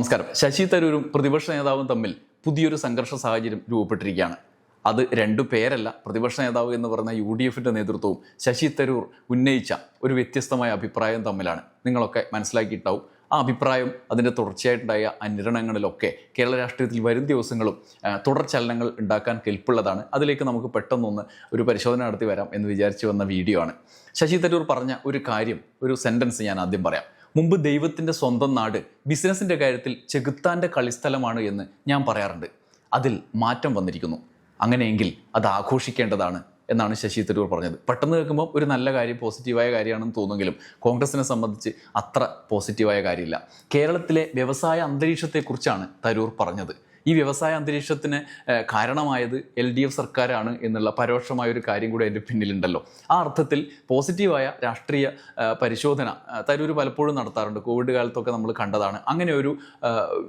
നമസ്കാരം. ശശി തരൂരും പ്രതിപക്ഷ നേതാവും തമ്മിൽ പുതിയൊരു സംഘർഷ സാഹചര്യം രൂപപ്പെട്ടിരിക്കുകയാണ്. അത് രണ്ടു പേരല്ല പ്രതിപക്ഷ നേതാവ് എന്ന് പറഞ്ഞ യു ഡി എഫിന്റെ നേതൃത്വവും ശശി തരൂർ ഉന്നയിച്ച ഒരു വ്യത്യസ്തമായ അഭിപ്രായം തമ്മിലാണ്. നിങ്ങളൊക്കെ മനസ്സിലാക്കിയിട്ടാവും ആ അഭിപ്രായം അതിന്റെ തുടർച്ചയായിട്ടുണ്ടായ അനുരണങ്ങളിലൊക്കെ കേരള രാഷ്ട്രീയത്തിൽ വരും ദിവസങ്ങളും തുടർ ചലനങ്ങൾ ഉണ്ടാക്കാൻ കെൽപ്പുള്ളതാണ്. അതിലേക്ക് നമുക്ക് പെട്ടെന്നൊന്ന് ഒരു പരിശോധന നടത്തി വരാം എന്ന് വിചാരിച്ചു വന്ന വീഡിയോ ആണ്. ശശി തരൂർ പറഞ്ഞ ഒരു കാര്യം ഒരു സെന്റൻസ് ഞാൻ ആദ്യം പറയാം. മുമ്പ് ദൈവത്തിന്റെ സ്വന്തം നാട് ബിസിനസ്സിന്റെ കാര്യത്തിൽ ചെകുത്താന്റെ കളിസ്ഥലമാണ് എന്ന് ഞാൻ പറയാറുണ്ട്. അതിൽ മാറ്റം വന്നിരിക്കുന്നു. അങ്ങനെയെങ്കിൽ അത് ആഘോഷിക്കേണ്ടതാണ് എന്നാണ് ശശി തരൂർ പറഞ്ഞത്. പെട്ടെന്ന് കേൾക്കുമ്പോൾ ഒരു നല്ല കാര്യം പോസിറ്റീവായ കാര്യമാണെന്ന് തോന്നുമെങ്കിലും കോൺഗ്രസിനെ സംബന്ധിച്ച് അത്ര പോസിറ്റീവായ കാര്യമില്ല. കേരളത്തിലെ വ്യവസായ അന്തരീക്ഷത്തെക്കുറിച്ചാണ് തരൂർ പറഞ്ഞത്. ഈ വ്യവസായ അന്തരീക്ഷത്തിന് കാരണമായത് എൽ ഡി എഫ് സർക്കാരാണ് എന്നുള്ള പരോക്ഷമായ ഒരു കാര്യം കൂടി അതിന്റെ പിന്നിലുണ്ടല്ലോ. ആ അർത്ഥത്തിൽ പോസിറ്റീവായ രാഷ്ട്രീയ പരിശോധന തരൂർ പലപ്പോഴും നടത്താറുണ്ട്. കോവിഡ് കാലത്തൊക്കെ നമ്മൾ കണ്ടതാണ്. അങ്ങനെ ഒരു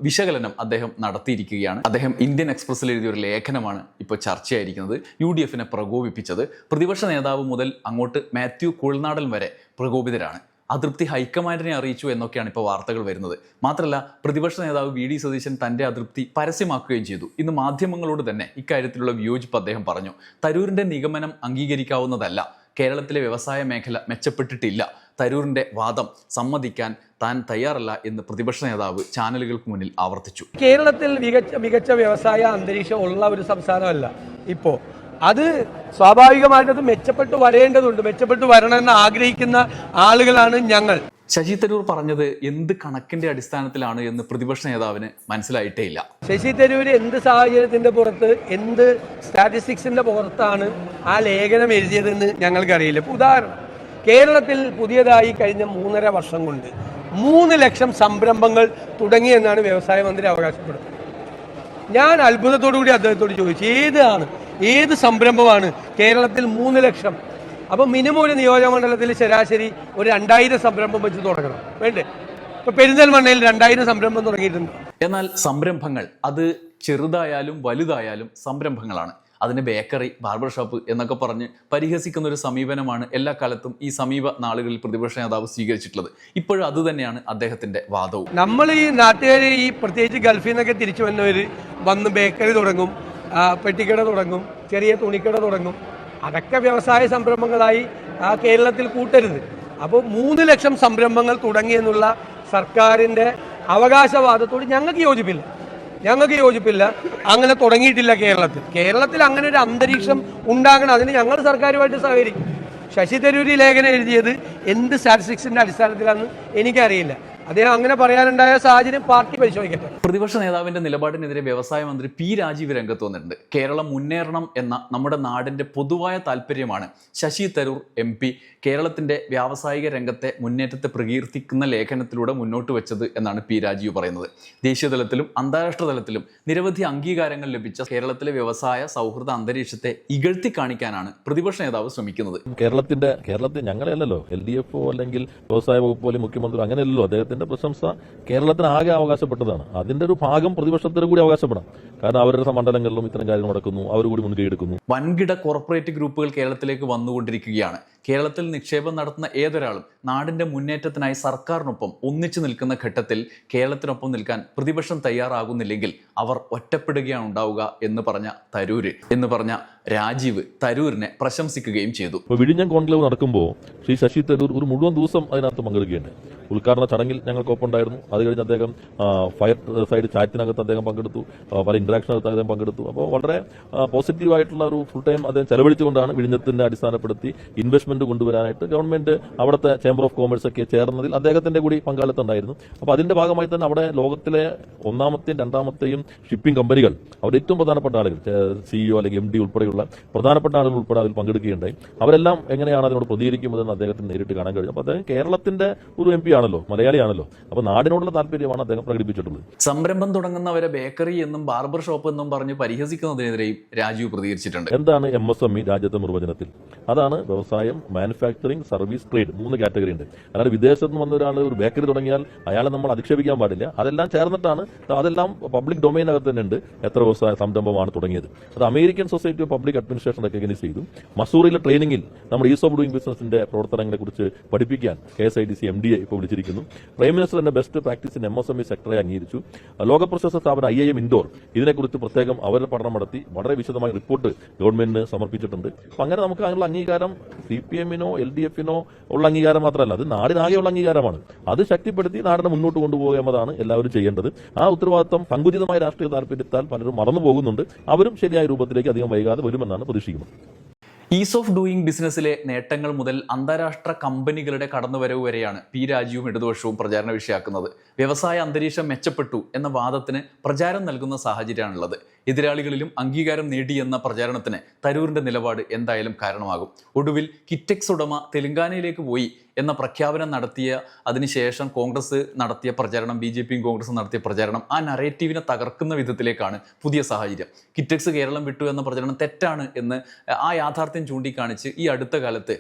വിശകലനം അദ്ദേഹം നടത്തിയിരിക്കുകയാണ്. അദ്ദേഹം ഇന്ത്യൻ എക്സ്പ്രസ്സിൽ എഴുതിയ ഒരു ലേഖനമാണ് ഇപ്പോൾ ചർച്ചയായിരിക്കുന്നത്. യു ഡി എഫിനെ പ്രകോപിപ്പിച്ചത്. പ്രതിപക്ഷ നേതാവ് മുതൽ അങ്ങോട്ട് മാത്യു കുഴൽനാടൻ വരെ പ്രകോപിതരാണ്. അതൃപ്തി ഹൈക്കമാൻഡിനെ അറിയിച്ചു എന്നൊക്കെയാണ് ഇപ്പോൾ വാർത്തകൾ വരുന്നത്. മാത്രമല്ല പ്രതിപക്ഷ നേതാവ് വി ഡി സതീശൻ തന്റെ അതൃപ്തി പരസ്യമാക്കുകയും ചെയ്തു. ഇന്ന് മാധ്യമങ്ങളോട് തന്നെ ഇക്കാര്യത്തിലുള്ള വിയോജിപ്പ് അദ്ദേഹം പറഞ്ഞു. തരൂരിന്റെ നിഗമനം അംഗീകരിക്കാവുന്നതല്ല. കേരളത്തിലെ വ്യവസായ മേഖല മെച്ചപ്പെട്ടിട്ടില്ല. തരൂരിന്റെ വാദം സമ്മതിക്കാൻ താൻ തയ്യാറല്ല എന്ന് പ്രതിപക്ഷ നേതാവ് ചാനലുകൾക്ക് മുന്നിൽ ആവർത്തിച്ചു. കേരളത്തിൽ മികച്ച മികച്ച വ്യവസായ അന്തരീക്ഷം ഉള്ള ഒരു സംസ്ഥാനമല്ല. ഇപ്പോൾ അത് സ്വാഭാവികമായിട്ടും അത് മെച്ചപ്പെട്ട് വരേണ്ടതുണ്ട്. മെച്ചപ്പെട്ട് വരണമെന്ന് ആഗ്രഹിക്കുന്ന ആളുകളാണ് ഞങ്ങൾ. ശശി തരൂർ പറഞ്ഞത് എന്ത് കണക്കിന്റെ അടിസ്ഥാനത്തിലാണ് എന്ന് പ്രതിപക്ഷ നേതാവിന് മനസ്സിലായിട്ടേ ഇല്ല. ശശി തരൂര് എന്ത് സാഹചര്യത്തിന്റെ പുറത്ത് എന്ത് സ്റ്റാറ്റിസ്റ്റിക്സിന്റെ പുറത്താണ് ആ ലേഖനം എഴുതിയതെന്ന് ഞങ്ങൾക്കറിയില്ല. അറിയില്ല ഉദാഹരണം കേരളത്തിൽ പുതിയതായി കഴിഞ്ഞ മൂന്നര വർഷം കൊണ്ട് മൂന്ന് ലക്ഷം സംരംഭങ്ങൾ തുടങ്ങിയെന്നാണ് വ്യവസായ മന്ത്രി അവകാശപ്പെടുന്നത്. ഞാൻ അത്ഭുതത്തോടു കൂടി അദ്ദേഹത്തോട് ചോദിച്ചു ഏതാണ് ഏത് സംരംഭമാണ് കേരളത്തിൽ മൂന്ന് ലക്ഷം. അപ്പോൾ മിനിമം ഒരു നിയോജകമണ്ഡലത്തിൽ ശരാശരി ഒരു രണ്ടായിരം സംരംഭം വെച്ച് തുടങ്ങണം. വേണ്ടേ? ഇപ്പൊ പെരിന്തൽമണ്ണയിൽ രണ്ടായിരം സംരംഭം തുടങ്ങിയിട്ടുണ്ട്. എന്നാൽ സംരംഭങ്ങൾ അത് ചെറുതായാലും വലുതായാലും സംരംഭങ്ങളാണ്. അതിന് ബേക്കറി ബാർബർ ഷോപ്പ് എന്നൊക്കെ പറഞ്ഞ് പരിഹസിക്കുന്ന ഒരു സമീപനമാണ് എല്ലാ കാലത്തും ഈ സമീപ നാളുകളിൽ പ്രതിപക്ഷ നേതാവ് സ്വീകരിച്ചിട്ടുള്ളത്. ഇപ്പോഴും അത് തന്നെയാണ് അദ്ദേഹത്തിന്റെ വാദവും. നമ്മൾ ഈ നാട്ടുകാർ ഈ പ്രത്യേകിച്ച് ഗൾഫിൽ നിന്നൊക്കെ തിരിച്ചു വന്നവർ വന്ന് ബേക്കറി തുടങ്ങും. പെട്ടിക്കട തുടങ്ങും ചെറിയ തുണിക്കട തുടങ്ങും. അതൊക്കെ വ്യവസായ സംരംഭങ്ങളായി കേരളത്തിൽ കൂട്ടരുത്. അപ്പോൾ മൂന്ന് ലക്ഷം സംരംഭങ്ങൾ തുടങ്ങിയെന്നുള്ള സർക്കാരിന്റെ അവകാശവാദത്തോട് ഞങ്ങൾക്ക് യോജിപ്പില്ല. ഞങ്ങൾക്ക് യോജിപ്പില്ല. അങ്ങനെ തുടങ്ങിയിട്ടില്ല കേരളത്തിൽ. കേരളത്തിൽ അങ്ങനെ ഒരു അന്തരീക്ഷം ഉണ്ടാകണം. അതിന് ഞങ്ങൾ സർക്കാരുമായിട്ട് സഹകരിക്കും. ശശി തരൂരി ലേഖനം എഴുതിയത് എന്ത് സ്റ്റാറ്റിസ്റ്റിക്സിന്റെ അടിസ്ഥാനത്തിലാണെന്ന് എനിക്കറിയില്ല. അദ്ദേഹം അങ്ങനെ പറയാനുണ്ടായ സാഹചര്യം പാർട്ടി പരിശോധിക്കട്ടെ. പ്രതിപക്ഷ നേതാവിന്റെ നിലപാടിനെതിരെ വ്യവസായ മന്ത്രി പി രാജീവ് രംഗത്ത് വന്നിട്ടുണ്ട്. കേരളം മുന്നേറണം എന്ന നമ്മുടെ നാടിന്റെ പൊതുവായ താല്പര്യമാണ് ശശി തരൂർ എം പി. കേരളത്തിന്റെ വ്യാവസായിക രംഗത്തെ മുന്നേറ്റത്തെ പ്രകീർത്തിക്കുന്ന ലേഖനത്തിലൂടെ മുന്നോട്ട് വെച്ചത് എന്നാണ് പി രാജീവ് പറയുന്നത്. ദേശീയ തലത്തിലും അന്താരാഷ്ട്ര തലത്തിലും നിരവധി അംഗീകാരങ്ങൾ ലഭിച്ച കേരളത്തിലെ വ്യവസായ സൗഹൃദ അന്തരീക്ഷത്തെ ഇകഴ്ത്തി കാണിക്കാനാണ് പ്രതിപക്ഷ നേതാവ് ശ്രമിക്കുന്നത്. കേരളത്തിന്റെ കേരളത്തിൽ ഞങ്ങളെയല്ലോ എൽ ഡി എഫ് അല്ലെങ്കിൽ വ്യവസായ വകുപ്പ് പോലെ മുഖ്യമന്ത്രി അങ്ങനെയല്ലോ അദ്ദേഹത്തിന്റെ പ്രശംസ കേരളത്തിന് ആകെ അവകാശപ്പെട്ടതാണ്. അതിന്റെ ഒരു ഭാഗം പ്രതിപക്ഷത്തിന് കൂടി അവകാശപ്പെടാം. കാരണം അവരുടെ മണ്ഡലങ്ങളിലും ഇത്തരം കാര്യങ്ങൾ നടക്കുന്നു. അവർ കൂടി മുൻകൈ എടുക്കുന്നു. വൻകിട കോർപ്പറേറ്റ് ഗ്രൂപ്പുകൾ കേരളത്തിലേക്ക് വന്നുകൊണ്ടിരിക്കുകയാണ്. കേരളത്തിൽ നിക്ഷേപം നടത്തുന്ന ഏതൊരാളും നാടിന്റെ മുന്നേറ്റത്തിനായി സർക്കാരിനൊപ്പം ഒന്നിച്ചു നിൽക്കുന്ന ഘട്ടത്തിൽ കേരളത്തിനൊപ്പം നിൽക്കാൻ പ്രതിപക്ഷം തയ്യാറാകുന്നില്ലെങ്കിൽ അവർ ഒറ്റപ്പെടുകയാണ് ഉണ്ടാവുക എന്ന് പറഞ്ഞ തരൂര് എന്ന് പറഞ്ഞ രാജീവ് തരൂരിനെ പ്രശംസിക്കുകയും ചെയ്തു. വിഴിഞ്ഞം കോൺക്ലേവ് നടക്കുമ്പോൾ ശ്രീ ശശി തരൂർ ഒരു മുഴുവൻ ദിവസം അതിനകത്ത് പങ്കെടുക്കുകയാണ്. ഉദ്ഘാടന ചടങ്ങിൽ ഞങ്ങൾക്കൊപ്പം ഉണ്ടായിരുന്നു. അത് കഴിഞ്ഞ് അദ്ദേഹം ഫയർ സൈഡ് ചാറ്റിനകത്ത് അദ്ദേഹം പങ്കെടുത്തു. പല ഇന്ററാക്ഷനകത്ത് അദ്ദേഹം പങ്കെടുത്തു. അപ്പോൾ വളരെ പോസിറ്റീവായിട്ടുള്ള ഒരു ഫുൾ ടൈം അദ്ദേഹം ചെലവഴിച്ചുകൊണ്ടാണ് വിഴിഞ്ഞത്തിന്റെ അടിസ്ഥാനപ്പെടുത്തി ഇൻവെസ്റ്റ്മെന്റ് കൊണ്ടുവരാനായിട്ട് ഗവൺമെന്റ് അവിടുത്തെ ചേംബർ ഓഫ് കോമേഴ്സ് ഒക്കെ ചേർന്നതിൽ അദ്ദേഹത്തിന്റെ കൂടി പങ്കാളിത്തം ഉണ്ടായിരുന്നു അപ്പോൾ അതിന്റെ ഭാഗമായി തന്നെ അവിടെ ലോകത്തിലെ ഒന്നാമത്തെയും രണ്ടാമത്തെയും ഷിപ്പിംഗ് കമ്പനികൾ അവരുടെ ഏറ്റവും പ്രധാനപ്പെട്ട ആളുകൾ സിഇഒ അല്ലെങ്കിൽ എം ഡി ഉൾപ്പെടെയുള്ള പ്രധാനപ്പെട്ട ആളുകൾ ഉൾപ്പെടെ അതിൽ പങ്കെടുക്കുകയുണ്ടായി. അവരെല്ലാം എങ്ങനെയാണ് അതിനോട് പ്രതികരിക്കുന്നതെന്ന് അദ്ദേഹത്തിന് നേരിട്ട് കാണാൻ കഴിഞ്ഞു. അപ്പോൾ അദ്ദേഹം കേരളത്തിന്റെ ഒരു എം പി ആണല്ലോ മലയാളിയാണല്ലോ. അപ്പോൾ നാടിനോടുള്ള താല്പര്യമാണ് അദ്ദേഹം പ്രകടിപ്പിച്ചിട്ടുള്ളത്. സംരംഭം തുടങ്ങുന്നവരെ ബേക്കറി എന്നും ബാർബർ ഷോപ്പ് എന്നും പറഞ്ഞ് പരിഹസിക്കുന്നതിനെതിരെയും രാജീവ് പ്രതികരിച്ചിട്ടുണ്ട്. എന്താണ് എം എസ് എം ഇ രാജ്യത്തെ നിർവചനത്തിൽ? അതാണ് വ്യവസായം മാനുഫാക്ചറിംഗ് സർവീസ് ട്രേഡ് മൂന്ന് കാറ്റഗറി ഉണ്ട്. അതായത് വിദേശത്ത് നിന്ന് വന്ന ഒരാൾ ഒരു ബേക്കറി തുടങ്ങിയാൽ അയാളെ നമ്മൾ അധിക്ഷേപിക്കാൻ പാടില്ല. അതെല്ലാം ചേർന്നിട്ടാണ് അതെല്ലാം പബ്ലിക് ഡൊമൈനകത്ത് തന്നെ ഉണ്ട്. എത്ര വ്യവസായ സംരംഭമാണ് തുടങ്ങിയത്. അത് American society of public administration recognise ചെയ്തു. മസൂറിയിലെ ട്രെയിനിങ്ങിൽ നമ്മൾ ഈസ് ഓഫ് ഡൂയിങ് ബിസിനസിന്റെ പ്രവർത്തനങ്ങളെ കുറിച്ച് പഠിപ്പിക്കാൻ K S I D C M D A ഇപ്പോൾ വിളിച്ചിരിക്കുന്നു. പ്രൈം മിനിസ്റ്റർ തന്നെ ബെസ്റ്റ് പ്രാക്ടീസിന് എം എസ് എം ഇ സെക്ടറെ അംഗീകരിച്ചു. ലോക പ്രശസ്ത സ്ഥാപനം ഐ ഐ എം ഇൻഡോർ ഇതിനെക്കുറിച്ച് പ്രത്യേകം അവരുടെ പഠനം നടത്തി വളരെ വിശദമായ റിപ്പോർട്ട് ഗവൺമെന്റിന് സമർപ്പിച്ചിട്ടുണ്ട്. അപ്പൊ അങ്ങനെ നമുക്ക് അതിനുള്ള അംഗീകാരം സി പി എമ്മിനോ എൽ ഡി എഫിനോ ഉള്ള അംഗീകാരം മാത്രമല്ല അത് നാടിനാകെയുള്ള അംഗീകാരമാണ്. അത് ശക്തിപ്പെടുത്തി നാടിനെ മുന്നോട്ട് കൊണ്ടുപോകുക എന്നതാണ് എല്ലാവരും ചെയ്യേണ്ടത്. ആ ഉത്തരവാദിത്തം സങ്കുചിതമായ രാഷ്ട്രീയ താല്പര്യത്താൽ പലരും മറന്നു പോകുന്നുണ്ട്. അവരും ശരിയായ രൂപത്തിലേക്ക് അധികം വൈകാതെ വരുമെന്നാണ് പ്രതീക്ഷിക്കുന്നത്. ഈസ് ഓഫ് ഡൂയിങ് ബിസിനസ്സിലെ നേട്ടങ്ങൾ മുതൽ അന്താരാഷ്ട്ര കമ്പനികളുടെ കടന്നുവരവ് വരെയാണ് പി രാജീവും ഇടതുപക്ഷവും പ്രചാരണ വിഷയാക്കുന്നത് വ്യവസായ അന്തരീക്ഷം മെച്ചപ്പെട്ടു എന്ന വാദത്തിന് പ്രചാരം നൽകുന്ന സാഹചര്യമാണുള്ളത്. എതിരാളികളിലും അംഗീകാരം നേടിയെന്ന പ്രചാരണത്തിന് തരൂരിന്റെ നിലപാട് എന്തായാലും കാരണമാകും. ഒടുവിൽ കിറ്റക്സ് ഉടമ തെലങ്കാനയിലേക്ക് പോയി എന്ന പ്രഖ്യാപനം നടത്തിയ അതിനുശേഷം കോൺഗ്രസ് നടത്തിയ പ്രചാരണം ബി ജെ പിയും കോൺഗ്രസും നടത്തിയ പ്രചാരണം ആ നറേറ്റീവിനെ തകർക്കുന്ന വിധത്തിലേക്കാണ് പുതിയ സാഹചര്യം. കിറ്റക്സ് കേരളം വിട്ടു എന്ന പ്രചരണം തെറ്റാണ് എന്ന് ആ യാഥാർത്ഥ്യം ചൂണ്ടിക്കാണിച്ച് ഈ അടുത്ത കാലത്ത്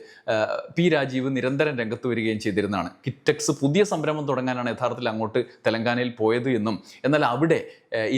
പി രാജീവ് നിരന്തരം രംഗത്ത് വരികയും ചെയ്തിരുന്നതാണ്. കിറ്റക്സ് പുതിയ സംരംഭം തുടങ്ങാനാണ് യഥാർത്ഥത്തിൽ അങ്ങോട്ട് തെലങ്കാനയിൽ പോയത് എന്നും എന്നാൽ അവിടെ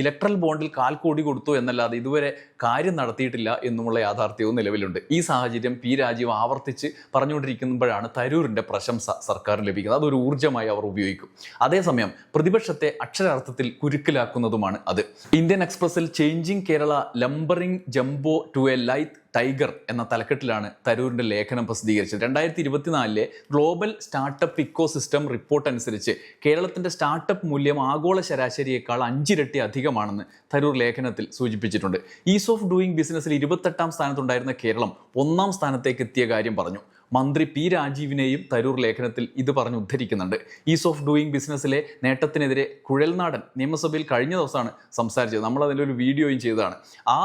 ഇലക്ട്രൽ ബോണ്ടിൽ കാൽ കോടി കൊടുത്തു എന്നല്ലാതെ ഇതുവരെ കാര്യം നടത്തിയിട്ടില്ല എന്നുമുള്ള യാഥാർത്ഥ്യവും നിലവിലുണ്ട്. ഈ സാഹചര്യം പി രാജീവ് ആവർത്തിച്ച് പറഞ്ഞുകൊണ്ടിരിക്കുമ്പോഴാണ് തരൂരിന്റെ പ്രശംസ സർക്കാർ ലഭിക്കുന്നത്. അതൊരു ഊർജമായി അവർ ഉപയോഗിക്കും. അതേസമയം പ്രതിപക്ഷത്തെ അക്ഷരാർത്ഥത്തിൽ കുരുക്കിലാക്കുന്നതുമാണ് അത്. Indian എക്സ്പ്രസിൽ changing Kerala lumbering jumbo to a light tiger എന്ന തലക്കെട്ടിലാണ് തരൂരിന്റെ ലേഖനം പ്രസിദ്ധീകരിച്ചത്. രണ്ടായിരത്തി ഇരുപത്തിനാലിലെ global startup ecosystem report അനുസരിച്ച് കേരളത്തിന്റെ സ്റ്റാർട്ടപ്പ് മൂല്യം ആഗോള ശരാശരിയേക്കാൾ അഞ്ചിരട്ടി അധികമാണെന്ന് തരൂർ ലേഖനത്തിൽ സൂചിപ്പിച്ചിട്ടുണ്ട്. ഈസ് ഓഫ് ഡൂയിങ് ബിസിനസ്സിൽ ഇരുപത്തെട്ടാം സ്ഥാനത്തുണ്ടായിരുന്ന കേരളം ഒന്നാം സ്ഥാനത്തേക്ക് എത്തിയ കാര്യം പറഞ്ഞു. മന്ത്രി പി രാജീവിനെയും തരൂർ ലേഖനത്തിൽ ഇത് പറഞ്ഞ് ഉദ്ധരിക്കുന്നുണ്ട്. ഈസ് ഓഫ് ഡൂയിങ് ബിസിനസ്സിലെ നേട്ടത്തിനെതിരെ കുഴൽനാടൻ നിയമസഭയിൽ കഴിഞ്ഞ ദിവസമാണ് സംസാരിച്ചത്. നമ്മൾ അതിലൊരു വീഡിയോയും ചെയ്തതാണ്. ആ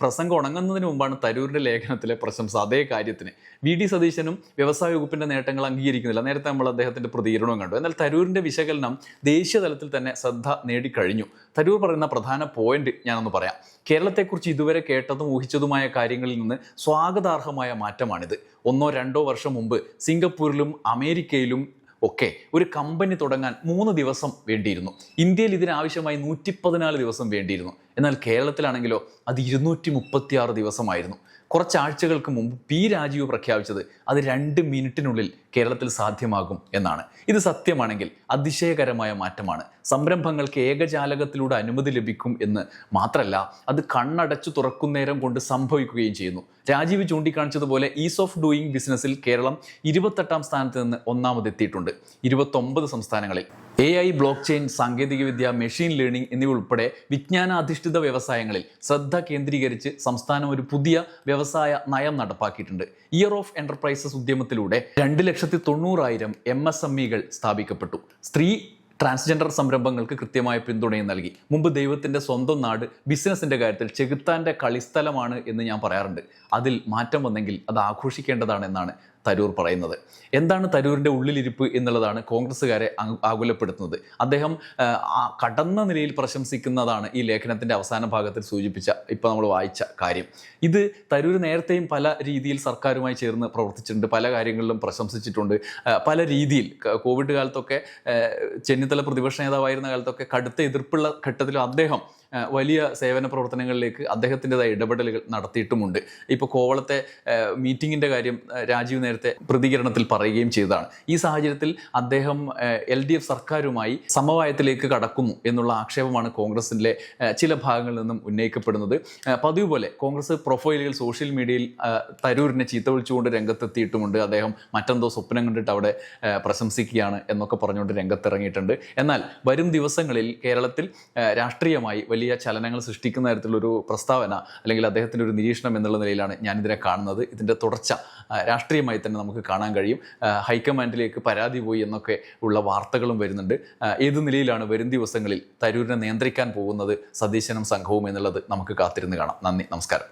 പ്രസംഗം ഉണങ്ങുന്നതിന് മുമ്പാണ് തരൂരിന്റെ ലേഖനത്തിലെ പ്രശംസ. അതേ കാര്യത്തിന്. വി ഡി സതീശനും വ്യവസായ വകുപ്പിന്റെ നേട്ടങ്ങൾ അംഗീകരിക്കുന്നില്ല. നേരത്തെ നമ്മൾ അദ്ദേഹത്തിന്റെ പ്രതികരണവും കണ്ടു. എന്നാൽ തരൂരിന്റെ വിശകലനം ദേശീയ തലത്തിൽ തന്നെ ശ്രദ്ധ നേടിക്കഴിഞ്ഞു. തരൂർ പറയുന്ന പ്രധാന പോയിന്റ് ഞാനൊന്ന് പറയാം. കേരളത്തെക്കുറിച്ച് ഇതുവരെ കേട്ടതും ഊഹിച്ചതുമായ കാര്യങ്ങളിൽ നിന്ന് സ്വാഗതാർഹമായ മാറ്റമാണിത്. ഒന്നോ രണ്ടോ വർഷം മുമ്പ് സിംഗപ്പൂരിലും അമേരിക്കയിലും ഒക്കെ ഒരു കമ്പനി തുടങ്ങാൻ മൂന്ന് ദിവസം വേണ്ടിയിരുന്നു. ഇന്ത്യയിൽ ഇതിനാവശ്യമായി നൂറ്റി പതിനാല് ദിവസം വേണ്ടിയിരുന്നു. എന്നാൽ കേരളത്തിലാണെങ്കിലോ അത് ഇരുന്നൂറ്റി മുപ്പത്തി ആറ് ദിവസമായിരുന്നു. കുറച്ചാഴ്ചകൾക്ക് മുമ്പ് പി രാജീവ് പ്രഖ്യാപിച്ചത് അത് രണ്ട് മിനിറ്റിനുള്ളിൽ കേരളത്തിൽ സാധ്യമാകും എന്നാണ്. ഇത് സത്യമാണെങ്കിൽ അതിശയകരമായ മാറ്റമാണ്. സംരംഭങ്ങൾക്ക് ഏകജാലകത്തിലൂടെ അനുമതി ലഭിക്കും എന്ന് മാത്രമല്ല അത് കണ്ണടച്ചു തുറക്കുന്നേരം കൊണ്ട് സംഭവിക്കുകയും ചെയ്യുന്നു. രാജീവ് ചൂണ്ടിക്കാണിച്ചതുപോലെ ഈസ് ഓഫ് ഡൂയിങ് ബിസിനസ്സിൽ കേരളം ഇരുപത്തെട്ടാം സ്ഥാനത്ത് നിന്ന് ഒന്നാമതെത്തിയിട്ടുണ്ട്. ഇരുപത്തൊമ്പത് സംസ്ഥാനങ്ങളിൽ. എ ഐ ബ്ലോക്ക് ചെയിൻ സാങ്കേതികവിദ്യ മെഷീൻ ലേണിംഗ് എന്നിവ ഉൾപ്പെടെ വിജ്ഞാനാധിഷ്ഠിത വ്യവസായങ്ങളിൽ ശ്രദ്ധ കേന്ദ്രീകരിച്ച് സംസ്ഥാനം ഒരു പുതിയ വ്യവസായ നയം നടപ്പാക്കിയിട്ടുണ്ട്. ഇയർ ഓഫ് എന്റർപ്രൈസസ് ഉദ്യമത്തിലൂടെ രണ്ട് ലക്ഷത്തി തൊണ്ണൂറായിരം എം എസ് എം ഇകൾ സ്ഥാപിക്കപ്പെട്ടു. സ്ത്രീ ട്രാൻസ്ജെൻഡർ സംരംഭങ്ങൾക്ക് കൃത്യമായ പിന്തുണയും നൽകി. മുമ്പ് ദൈവത്തിന്റെ സ്വന്തം നാട് ബിസിനസിന്റെ കാര്യത്തിൽ ചെകുത്താന്റെ കളിസ്ഥലമാണ് എന്ന് ഞാൻ പറയാറുണ്ട്. അതിൽ മാറ്റം വന്നെങ്കിൽ അത് ആഘോഷിക്കേണ്ടതാണ് എന്നാണ് തരൂർ പറയുന്നത്. എന്താണ് തരൂരിന്റെ ഉള്ളിലിരിപ്പ് എന്നുള്ളതാണ് കോൺഗ്രസ്സുകാരെ ആകുലപ്പെടുത്തുന്നത്. അദ്ദേഹം കടന്ന നിലയിൽ പ്രശംസിക്കുന്നതാണ് ഈ ലേഖനത്തിന്റെ അവസാന ഭാഗത്തിൽ സൂചിപ്പിച്ച ഇപ്പോൾ നമ്മൾ വായിച്ച കാര്യം. ഇത് തരൂർ നേരത്തെയും പല രീതിയിൽ സർക്കാരുമായി ചേർന്ന് പ്രവർത്തിച്ചിട്ടുണ്ട് പല കാര്യങ്ങളിലും പ്രശംസിച്ചിട്ടുണ്ട്. പല രീതിയിൽ കോവിഡ് കാലത്തൊക്കെ ചെന്നിത്തല പ്രതിപക്ഷ നേതാവായിരുന്ന കാലത്തൊക്കെ കടുത്ത എതിർപ്പുള്ള ഘട്ടത്തിലും അദ്ദേഹം വലിയ സേവന പ്രവർത്തനങ്ങളിലേക്ക് അദ്ദേഹത്തിന്റെതായ ഇടപെടലുകൾ നടത്തിയിട്ടുമുണ്ട്. ഇപ്പോൾ കോവളത്തെ മീറ്റിങ്ങിന്റെ കാര്യം രാജീവ് നേരത്തെ പ്രതികരണത്തിൽ പറയുകയും ചെയ്തതാണ്. ഈ സാഹചര്യത്തിൽ അദ്ദേഹം എൽ ഡി എഫ് സർക്കാരുമായി സമവായത്തിലേക്ക് കടക്കുന്നു എന്നുള്ള ആക്ഷേപമാണ് കോൺഗ്രസിന്റെ ചില ഭാഗങ്ങളിൽ നിന്നും ഉന്നയിക്കപ്പെടുന്നത്. പതിവ് പോലെ കോൺഗ്രസ് പ്രൊഫൈലുകൾ സോഷ്യൽ മീഡിയയിൽ തരൂരിനെ ചീത്ത വിളിച്ചുകൊണ്ട് രംഗത്തെത്തിയിട്ടുമുണ്ട്. അദ്ദേഹം മറ്റെന്തോ സ്വപ്നം കണ്ടിട്ട് അവിടെ പ്രശംസിക്കുകയാണ് എന്നൊക്കെ പറഞ്ഞുകൊണ്ട് രംഗത്തിറങ്ങിയിട്ടുണ്ട്. എന്നാൽ വരും ദിവസങ്ങളിൽ കേരളത്തിൽ രാഷ്ട്രീയമായി വലിയ ചലനങ്ങൾ സൃഷ്ടിക്കുന്ന തരത്തിലൊരു പ്രസ്താവന അല്ലെങ്കിൽ അദ്ദേഹത്തിന്റെ ഒരു നിരീക്ഷണം എന്നുള്ള നിലയിലാണ് ഞാനിതിനെ കാണുന്നത്. ഇതിന്റെ തുടർച്ച രാഷ്ട്രീയമായി തന്നെ നമുക്ക് കാണാൻ കഴിയും. ഹൈക്കമാൻഡിലേക്ക് പരാതി പോയി എന്നൊക്കെ ഉള്ള വാർത്തകളും വരുന്നുണ്ട്. ഏത് നിലയിലാണ് വരും ദിവസങ്ങളിൽ തരൂരിനെ നിയന്ത്രിക്കാൻ പോകുന്നത് സതീശനും സംഘവും എന്നുള്ളത് നമുക്ക് കാത്തിരുന്ന് കാണാം. നന്ദി നമസ്കാരം.